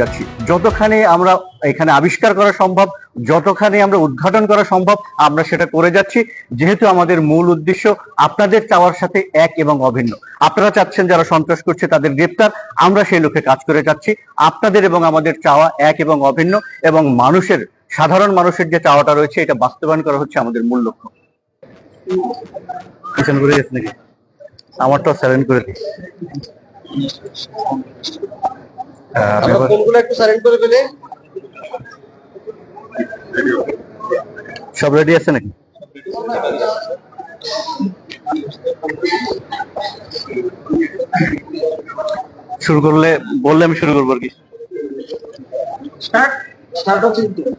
যাচ্ছি। যতখানি আমরা এখানে আবিষ্কার করা সম্ভব, যতখানি আমরা উদ্ঘাটন করা সম্ভব, আমরা সেটা করে যাচ্ছি। যেহেতু আমাদের মূল উদ্দেশ্য আপনাদের চাওয়ার সাথে এক এবং অভিন্ন। আপনারা চাচ্ছেন যারা সন্ত্রাস করছে তাদের গ্রেপ্তার, আমরা সেই লক্ষ্যে কাজ করে যাচ্ছি। আপনাদের এবং আমাদের চাওয়া এক এবং অভিন্ন এবং মানুষের, সাধারণ মানুষের যে চাওয়াটা রয়েছে, এটা বাস্তবায়ন করা হচ্ছে আমাদের মূল লক্ষ্য। আমারটা সেভেন করে দিই। আমরা আবার- একটু করে সব রেডি আছে নাকি? শুরু করলে বললে আমি শুরু করব আর কি। স্টার্ট স্টার্ট হচ্ছে তুমি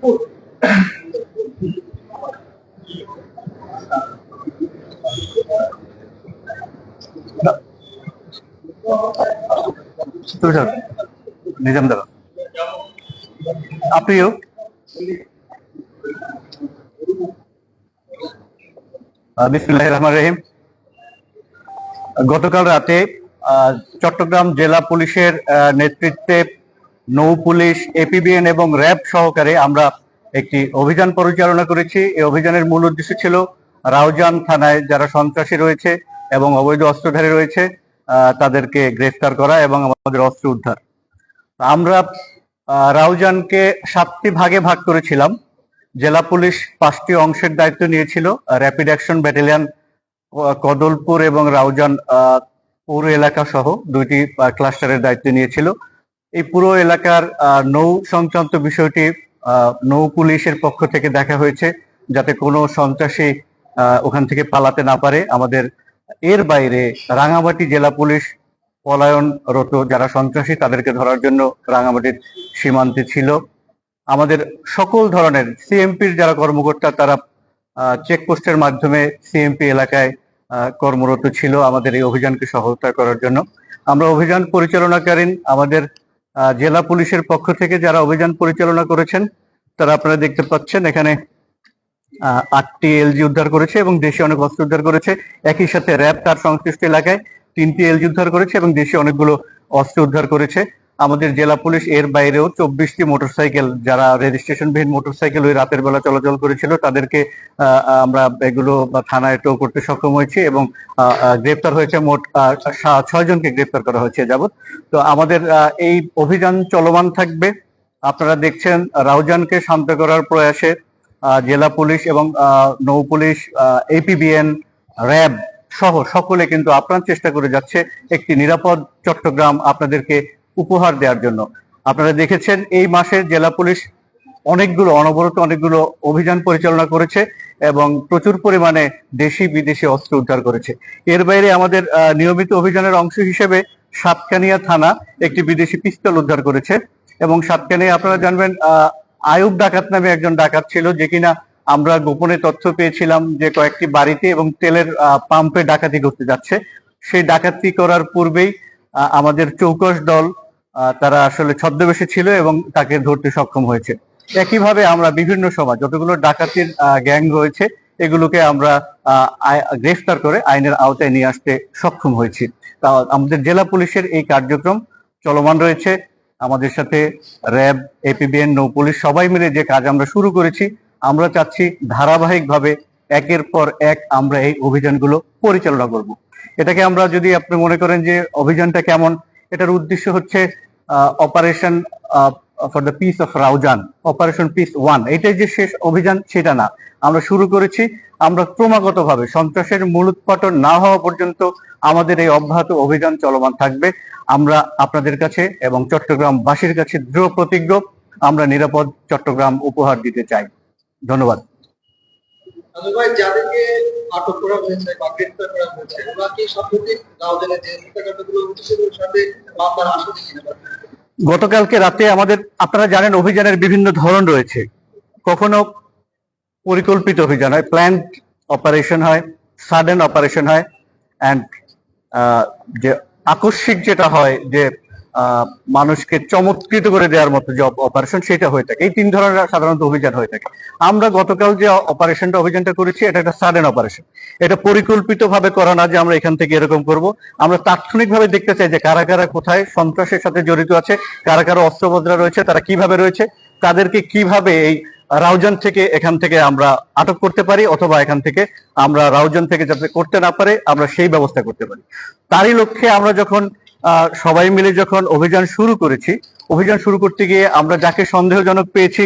নিজাম দাদা। আপনিও? বিসমুল্লাহ রহমান রহিম। গতকাল রাতে চট্টগ্রাম জেলা পুলিশের নেতৃত্বে নৌ পুলিশ, এপিবিএন এবং র্যাব সহকারে আমরা একটি অভিযান পরিচালনা করেছি। এই অভিযানের মূল উদ্দেশ্য ছিল রাউজান থানায় যারা সন্ত্রাসী রয়েছে এবং অবৈধ অস্ত্রধারী রয়েছে তাদেরকে গ্রেফতার করা এবং আমাদের অস্ত্র উদ্ধার। আমরা রাউজানকে সাতটি ভাগে ভাগ করেছিলাম। জেলা পুলিশ পাঁচটি অংশের দায়িত্ব নিয়েছিল, র্যাপিড অ্যাকশন ব্যাটালিয়ন কদলপুর এবং রাউজান পৌর এলাকা সহ দুইটি ক্লাস্টারের দায়িত্ব নিয়েছিল। এই পুরো এলাকার নৌ সংক্রান্ত বিষয়টি নৌ পুলিশের পক্ষ থেকে দেখা হয়েছে, যাতে কোনো সন্ত্রাসী ওখান থেকে পালাতে না পারে। আমাদের এর বাইরে রাঙামাটি জেলা পুলিশ পলায়নরত যারা সন্ত্রাসী, তাদেরকে ধরার জন্য রাঙামাটির সীমান্তে ছিল। আমাদের সকল ধরনের সিএমপির যারা কর্মকর্তা, তারা চেকপোস্টের মাধ্যমে সিএমপি এলাকায় কর্মরত ছিল আমাদের এই অভিযানকে সহায়তা করার জন্য। আমরা অভিযান পরিচালনাকালীন আমাদের জেলা পুলিশের পক্ষ থেকে যারা অভিযান পরিচালনা করেছেন, তারা আপনারা দেখতে পাচ্ছেন এখানে আটটি এলজি উদ্ধার করেছে এবং দেশে অনেক অস্ত্র উদ্ধার করেছে। একই সাথে র্যাব তার সংশ্লিষ্ট এলাকায় তিনটি এলজি উদ্ধার করেছে এবং দেশে অনেকগুলো অস্ত্র উদ্ধার করেছে। আমাদের জেলা পুলিশ এর বাইরেও চব্বিশটি মোটরসাইকেল, যারা রেজিস্ট্রেশনবিহীন মোটরসাইকেল ওই রাতের বেলা চলাচল করেছিল, তাদেরকে আমরা এগুলো থানায় টো করতে সক্ষম হয়েছি এবং গ্রেপ্তার হয়েছে মোট ছয় জনকে গ্রেপ্তার করা হয়েছে যাবৎ তো আমাদের এই অভিযান চলমান থাকবে। আপনারা দেখছেন, রাউজানকে শান্ত করার প্রয়াসে জেলা পুলিশ এবং নৌ পুলিশ এপিবিএন র্যাব সহ সকলে কিন্তু আপ্রাণ চেষ্টা করে যাচ্ছে একটি নিরাপদ চট্টগ্রাম আপনাদেরকে উপহার দেওয়ার জন্য। আপনারা দেখেছেন, এই মাসে জেলা পুলিশ অনেকগুলো অনবরত অনেকগুলো অভিযান পরিচালনা করেছে এবং প্রচুর পরিমাণে দেশি বিদেশি অস্ত্র উদ্ধার করেছে। এর বাইরে আমাদের নিয়মিত অভিযানের অংশ হিসেবে সাতকানিয়া থানা একটি বিদেশি পিস্তল উদ্ধার করেছে এবং সাতকানিয়া আপনারা জানবেন আয়ুব ডাকাত নামে একজন ডাকাত ছিল যে কিনা আমরা গোপনে তথ্য পেয়েছিলাম যে কয়েকটি বাড়িতে এবং তেলের পাম্পে ডাকাতি করতে যাচ্ছে। সেই ডাকাতি করার পূর্বেই আমাদের চৌকস দল তারা আসলে ছদ্মবেশে ছিল এবং তাকে ধরতে সক্ষম হয়েছে। একইভাবে আমরা বিভিন্ন সময় যতগুলো ডাকাতির গ্যাং রয়েছে, এগুলোকে আমরা গ্রেফতার করে আইনের আওতায় নিয়ে আসতে সক্ষম হয়েছি। তা, আমাদের জেলা পুলিশের এই কার্যক্রম চলমান রয়েছে। আমাদের সাথে র্যাব, এপিবিএন, নৌ পুলিশ সবাই মিলে যে কাজ আমরা শুরু করেছি আমরা চাচ্ছি ধারাবাহিকভাবে একের পর এক আমরা এই অভিযানগুলো পরিচালনা করব। এটাকে আমরা যদি আপনি মনে করেন যে অভিযানটা কেমন, এটার উদ্দেশ্য হচ্ছে operation for the peace of Raozan operation peace one এটাই যে শেষ অভিযান, সেটা না। আমরা শুরু করেছি, আমরা ক্রমাগতভাবে সন্ত্রাসের মূলোৎপাটন না হওয়া পর্যন্ত আমাদের এই অব্যাহত অভিযান চলমান থাকবে। আমরা আপনাদের কাছে এবং চট্টগ্রামবাসীর কাছে দৃঢ় প্রতিজ্ঞ, আমরা নিরাপদ চট্টগ্রাম উপহার দিতে চাই। ধন্যবাদ। যাদেরকে আটক করা হয়েছে বা গ্রেফতার করা হয়েছে ওরা কি সম্প্রতি যে হত্যাকাণ্ডগুলো ঘটেছে সাথে মামলার আসামি গতকালকে রাতে আমাদের আপনারা জানেন অভিযানের বিভিন্ন ধরন রয়েছে। কখনো পরিকল্পিত অভিযান হয় প্ল্যান অপারেশন হয় সাডেন অপারেশন হয় অ্যান্ড যে আকস্মিক যেটা হয় যে মানুষকে চমৎকৃত করে দেওয়ার মতো যে অপারেশন সেটা হয়ে থাকে। এই তিন ধরনের সাধারণত অভিযান হয়ে থাকে। আমরা গতকাল যে অপারেশনটা অভিযানটা করেছি, এটা একটা সাডেন অপারেশন এটা পরিকল্পিত ভাবে করা না যে আমরা এখান থেকে এরকম করব। আমরা তাৎক্ষণিকভাবে দেখতে চাই যে কারা কারা কোথায় সন্ত্রাসের সাথে জড়িত আছে, কারা কারা অস্ত্রবদ্রা রয়েছে, তারা কীভাবে রয়েছে, তাদেরকে কীভাবে এই রাউজান থেকে এখান থেকে আমরা আটক করতে পারি অথবা এখান থেকে আমরা রাউজান থেকে যাতে করতে না পারে, আমরা সেই ব্যবস্থা করতে পারি। তারই লক্ষ্যে আমরা যখন সবাই মিলে যখন অভিযান শুরু করেছি, অভিযান শুরু করতে গিয়ে আমরা যাকে সন্দেহজনক পেয়েছি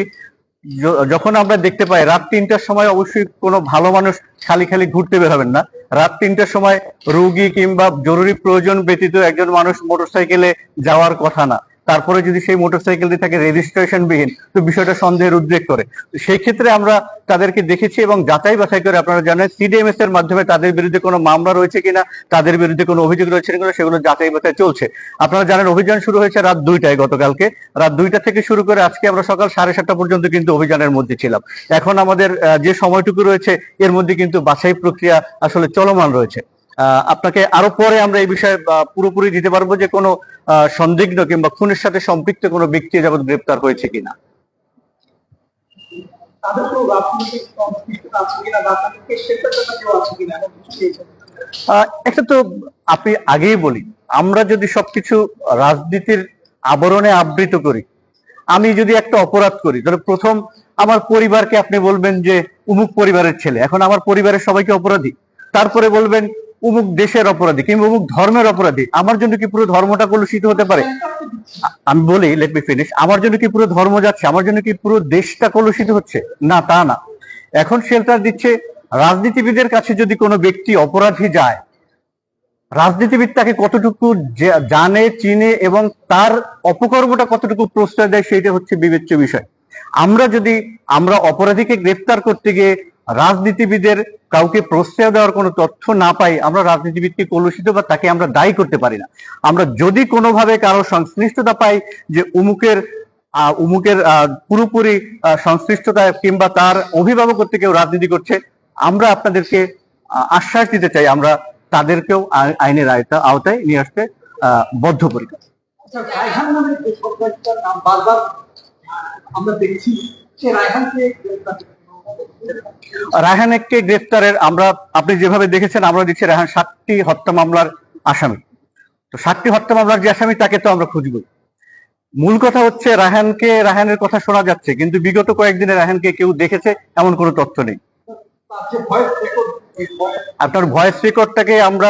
যখন আমরা দেখতে পাই রাত তিনটার সময় অবশ্যই কোনো ভালো মানুষ খালি খালি ঘুরতে বেরোবেন না। রাত তিনটার সময় রুগী কিংবা জরুরি প্রয়োজন ব্যতীত একজন মানুষ মোটরসাইকেলে যাওয়ার কথা না। তারপরে যদি সেই মোটরসাইকেলটি থাকে রেজিস্ট্রেশন বিহীন তো বিষয়টা সন্দেহের উদ্রেক করে। সেই ক্ষেত্রে আমরা তাদেরকে দেখেছি এবং যাচাই বাছাই করে আপনারা জানেন সিডিএমএস এর মাধ্যমে তাদের বিরুদ্ধে কোনো মামলা রয়েছে কিনা, তাদের বিরুদ্ধে কোনো অভিযোগ রয়েছে কিনা, সেগুলো যাচাই বাছাই চলছে। আপনারা জানেন, অভিযান শুরু হয়েছে রাত দুইটায় গতকালকে। রাত দুইটা থেকে শুরু করে আজকে আমরা সকাল সাড়ে সাতটা পর্যন্ত কিন্তু অভিযানের মধ্যে ছিলাম। এখন আমাদের যে সময়টুকু রয়েছে, এর মধ্যে কিন্তু বাছাই প্রক্রিয়া আসলে চলমান রয়েছে। আপনাকে আরও পরে আমরা এই বিষয়ে পুরোপুরি দিতে পারব যে কোনো সন্দিগ্ধ কিংবা খুনের সাথে সম্পৃক্ত কোনো ব্যক্তি যাবৎ গ্রেপ্তার হয়েছে কিনা? একটা তো আপনি আগেই বলি আমরা যদি সবকিছু রাজনীতির আবরণে আবৃত করি আমি যদি একটা অপরাধ করি তাহলে প্রথম আমার পরিবারকে আপনি বলবেন যে উমুক পরিবারের ছেলে এখন আমার পরিবারের সবাইকে অপরাধী তারপরে বলবেন উমুক দেশের অপরাধী কিংবা উমুক ধর্মের অপরাধী, আমার জন্য কি পুরো ধর্মটা কলুষিত হতে পারে? আমি বলি লেট মি ফিনিশ আমার জন্য কি পুরো ধর্ম যাচ্ছে, আমার জন্য কি পুরো দেশটা কলুষিত হচ্ছে? না, তা না। এখন শেল্টার দিচ্ছে, রাজনীতিবিদের কাছে যদি কোনো ব্যক্তি অপরাধী যায়, রাজনীতিবিদ তাকে কতটুকু জানে, চিনে এবং তার অপকর্মটা কতটুকু প্রশ্রয় দেয় সেটা হচ্ছে বিবেচ্য বিষয়। আমরা যদি, আমরা অপরাধীকে গ্রেফতার করতে গিয়ে রাজনীতিবিদের কাউকে প্রশ্রয় দেওয়ার কোনো তথ্য না পাই, আমরা রাজনীতিবিদকে কলুষিত বা তাকে আমরা দায়ী করতে পারি না। আমরা যদি কোনোভাবে কারও সংশ্লিষ্টতা পাই যে উমুকের উমুকের পুরোপুরি সংশ্লিষ্টতা কিংবা তার অভিভাবক কেউ রাজনীতি করছে, আমরা আপনাদেরকে আশ্বাস দিতে চাই, আমরা তাদেরকেও আইনের আওতায় নিয়ে আসতে বদ্ধপরিকর। আচ্ছা যে আমরা দেখছি, সে রায়হানকে রায়হানকে গ্রেফতারের আমরা, আপনি যেভাবে দেখেছেন, আমরা দিচ্ছি রায়হান সাতটি হত্যা মামলার আসামি। তো সাতটি হত্যা মামলার যে আসামি, তাকে তো আমরা খুঁজব। মূল কথা হচ্ছে, রায়হানকে, রায়হানের কথা শোনা যাচ্ছে, কিন্তু বিগত কয়েকদিনে রায়হানকে কেউ দেখেছে, এমন কোনো তথ্য নেই। আপনার ভয়েস রেকর্ডটাকে আমরা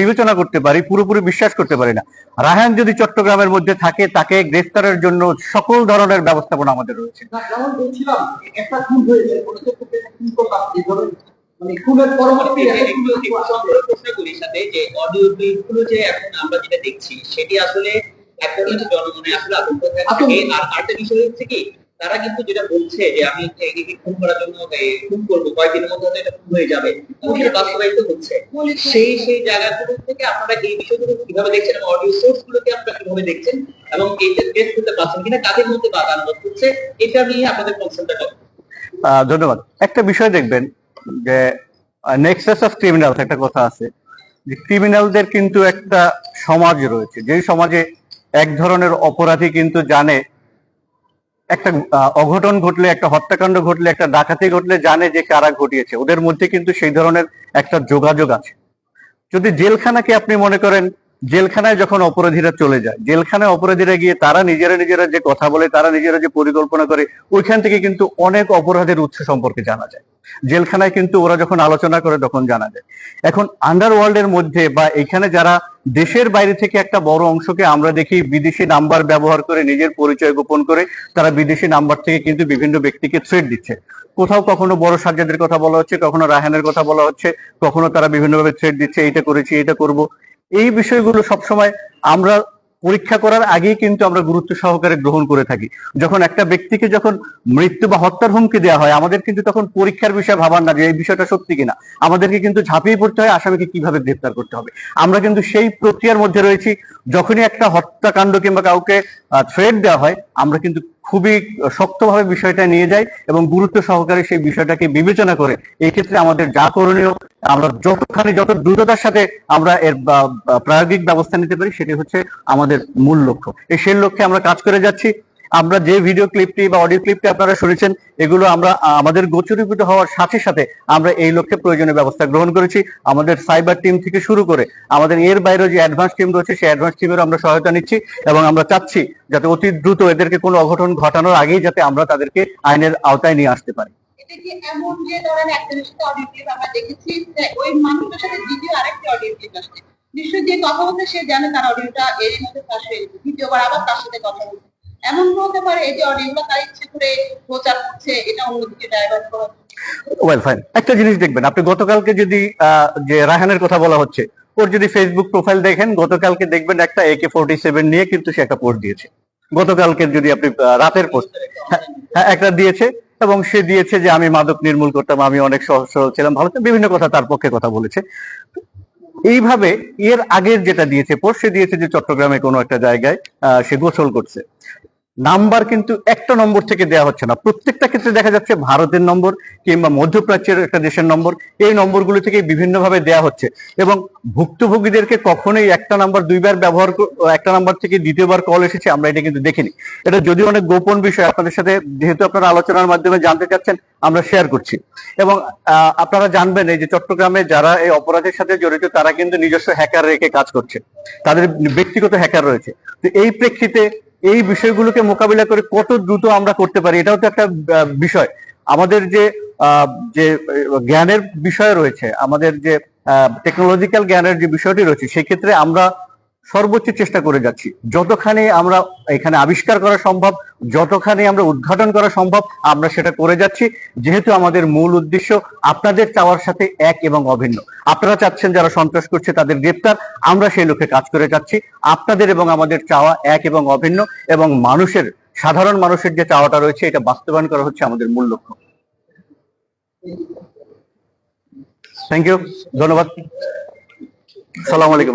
বিবেচনা করতে পারি পুরোপুরি বিশ্বাস করতে পারি না। রায়হান যদি চট্টগ্রামের মধ্যে থাকে তাকে গ্রেফতারের জন্য সকল ধরনের ব্যবস্থাপনা আমাদের রয়েছে। একটা মানে খুনের পরবর্তী একটু একটু সংক্ষেপে প্রশ্ন করি সাথে যে অডিও ক্লিপগুলো যে এখন আমরা যেটা দেখছি সেটি আসলে এক ধরনের আসলে আতঙ্ক। থাকে। আর আরেকটা বিষয় হচ্ছে কি তারা কিন্তু যেটা বলছে যে আমি খুন করার জন্য খুন করব কয়েকদিনের মধ্যে এটা খুন হয়ে যাবে। বাস্তবায়িত হচ্ছে। সেই সেই জায়গাগুলো থেকে আপনারা এই বিষয়গুলো কীভাবে দেখছেন এবং অডিও সোর্স গুলোকে আপনারা কীভাবে দেখছেন এবং এইটা টেস্ট করতে পারছেন কিনা কাদের মধ্যে বাদানুবাদ হচ্ছে এটা নিয়ে আপনাদের কনসার্নটা আহ, ধন্যবাদ। একটা বিষয় দেখবেন যে নেক্সাস অফ ক্রিমিনাল একটা কথা আছে যে ক্রিমিনালদের কিন্তু একটা সমাজ রয়েছে। যে সমাজে এক ধরনের অপরাধী কিন্তু জানে একটা অঘটন ঘটলে, একটা হত্যাকাণ্ড ঘটলে, একটা ডাকাতি ঘটলে জানে যে কারা ঘটিয়েছে। ওদের মধ্যে কিন্তু সেই ধরনের একটা যোগাযোগ আছে। যদি জেলখানাকে আপনি মনে করেন, জেলখানায় যখন অপরাধীরা চলে যায়, জেলখানায় অপরাধীরা গিয়ে তারা নিজেরা নিজেরা যে কথা বলে, তারা নিজেরা যে পরিকল্পনা করে, ওইখান থেকে কিন্তু অনেক অপরাধের উৎস সম্পর্কে জানা যায়। জেলখানায় কিন্তু ওরা যখন আলোচনা করে, তখন জানা যায়। এখন আন্ডারওয়ার্ল্ডের মধ্যে বা এখানে যারা দেশের বাইরে থেকে একটা বড় অংশকে আমরা দেখি বিদেশি নাম্বার ব্যবহার করে নিজের পরিচয় গোপন করে তারা বিদেশি নাম্বার থেকে কিন্তু বিভিন্ন ব্যক্তিকে থ্রেট দিচ্ছে। কোথাও কখনো বড় সাজ্জাদের কথা বলা হচ্ছে, কখনো রাহানের কথা বলা হচ্ছে, কখনো তারা বিভিন্নভাবে থ্রেট দিচ্ছে, এইটা করেছি এটা করব। এই বিষয়গুলো সবসময় আমরা পরীক্ষা করার আগেই কিন্তু আমরা গুরুত্ব সহকারে গ্রহণ করে থাকি। যখন একটা ব্যক্তিকে যখন মৃত্যু বা হত্যার হুমকি দেওয়া হয়, আমাদের কিন্তু তখন পরীক্ষার বিষয়ে ভাবার না যে এই বিষয়টা সত্যি কিনা। আমাদেরকে কিন্তু ঝাঁপিয়ে পড়তে হয় আসামিকে কীভাবে গ্রেফতার করতে হবে। আমরা কিন্তু সেই প্রক্রিয়ার মধ্যে রয়েছি। যখনই একটা হত্যাকাণ্ড কিংবা কাউকে থ্রেড দেওয়া হয়, আমরা কিন্তু খুবই শক্তভাবে বিষয়টা নিয়ে যাই এবং গুরুত্ব সহকারে সেই বিষয়টাকে বিবেচনা করে এই ক্ষেত্রে আমাদের যা করণীয় আমরা যতখানি, যত দ্রুততার সাথে আমরা এর প্রায়োগিক ব্যবস্থা নিতে পারি, সেটি হচ্ছে আমাদের মূল লক্ষ্য। এই সেই লক্ষ্যে আমরা কাজ করে যাচ্ছি। আমরা যে ভিডিও ক্লিপটি বা অডিও ক্লিপটি আপনারা শুনেছেন, এগুলো আমরা, আমাদের গোচরীভূত হওয়ার সাথে সাথে আমরা এই লক্ষ্যে প্রয়োজনীয় ব্যবস্থা গ্রহণ করেছি। আমাদের সাইবার টিম থেকে শুরু করে, আমাদের এর বাইরে যে অ্যাডভান্স টিম রয়েছে, সেই অ্যাডভান্স টিমেরও আমরা সহায়তা নিচ্ছি এবং আমরা চাচ্ছি যাতে অতি দ্রুত এদেরকে কোনো অঘটন ঘটানোর আগেই যাতে আমরা তাদেরকে আইনের আওতায় নিয়ে আসতে পারি। এটা কি এমন যে ধরেন একজনের সাথে অডিও ক্লিপ আমরা দেখেছি ওই মানুষটার সাথে দ্বিতীয় আরেকটি অডিও ক্লিপ আসছে। নিশ্চয়ই যে কথা বলতে সে জানে তার অডিওটা এর মধ্যে ফাঁস হয়ে গেছে। দ্বিতীয়বার আবার তার সাথে কথা এমন হতে পারে এই যে অডিওগুলো তার ইচ্ছে করে প্রচার করছে এটা অন্যদিকে ডাইভার্ট করা ওয়েল ফাইন একটা জিনিস দেখবেন আপনি গতকালকে যদি আহ, যে রায়হানের কথা বলা হচ্ছে ওর যদি ফেসবুক প্রোফাইল দেখেন গতকালকে দেখবেন একটা একে ফোর্টি সেভেন নিয়ে কিন্তু সে একটা পোস্ট দিয়েছে। গতকালকে যদি আপনি রাতের পোস্ট হ্যাঁ একটা দিয়েছে। এবং সে দিয়েছে যে আমি মাদক নির্মূল করতাম, আমি অনেক সহজ সরল ছিলাম ভালো বিভিন্ন কথা তার পক্ষে কথা বলেছে। এইভাবে এর আগের যেটা দিয়েছে পর সে দিয়েছে যে চট্টগ্রামে কোনো একটা জায়গায় সে গোসল করছে। নাম্বার কিন্তু একটা নম্বর থেকে দেওয়া হচ্ছে না। প্রত্যেকটা ক্ষেত্রে দেখা যাচ্ছে ভারতের নম্বর কিংবা মধ্যপ্রাচ্যের একটা দেশের নম্বর, এই নম্বরগুলো থেকে বিভিন্নভাবে দেওয়া হচ্ছে। এবং ভুক্তভোগীদেরকে কখনোই একটা নাম্বার দুইবার ব্যবহার একটা নাম্বার থেকে দ্বিতীয়বার কল এসেছে, আমরা এটা কিন্তু দেখিনি। এটা যদি অনেক গোপন বিষয়, আপনাদের সাথে যেহেতু আপনারা আলোচনার মাধ্যমে জানতে চাচ্ছেন, আমরা শেয়ার করছি। এবং আপনারা জানবেন এই যে চট্টগ্রামে যারা এই অপরাধের সাথে জড়িত, তারা কিন্তু নিজস্ব হ্যাকার রেখে কাজ করছে। তাদের ব্যক্তিগত হ্যাকার রয়েছে। তো এই প্রেক্ষিতে এই বিষয়গুলোকে মোকাবিলা করে কত দ্রুত আমরা করতে পারি, এটাও তো একটা বিষয়। আমাদের যে যে জ্ঞানের বিষয় রয়েছে, আমাদের যে টেকনোলজিক্যাল জ্ঞানের যে বিষয়টি রয়েছে, সেক্ষেত্রে আমরা সর্বোচ্চ চেষ্টা করে যাচ্ছি। যতখানি আমরা এখানে আবিষ্কার করা সম্ভব যতখানি আমরা উদ্ঘাটন করা সম্ভব আমরা সেটা করে যাচ্ছি। যেহেতু আমাদের মূল উদ্দেশ্য আপনাদের চাওয়ার সাথে এক এবং অভিন্ন। আপনারা চাচ্ছেন যারা সন্ত্রাস করছে তাদের গ্রেপ্তার আমরা সেই লক্ষ্যে কাজ করে যাচ্ছি। আপনাদের এবং আমাদের চাওয়া এক এবং অভিন্ন এবং মানুষের সাধারণ মানুষের যে চাওয়াটা রয়েছে এটা বাস্তবায়ন করা হচ্ছে আমাদের মূল লক্ষ্য। থ্যাংক ইউ ধন্যবাদ। সালাম আলাইকুম।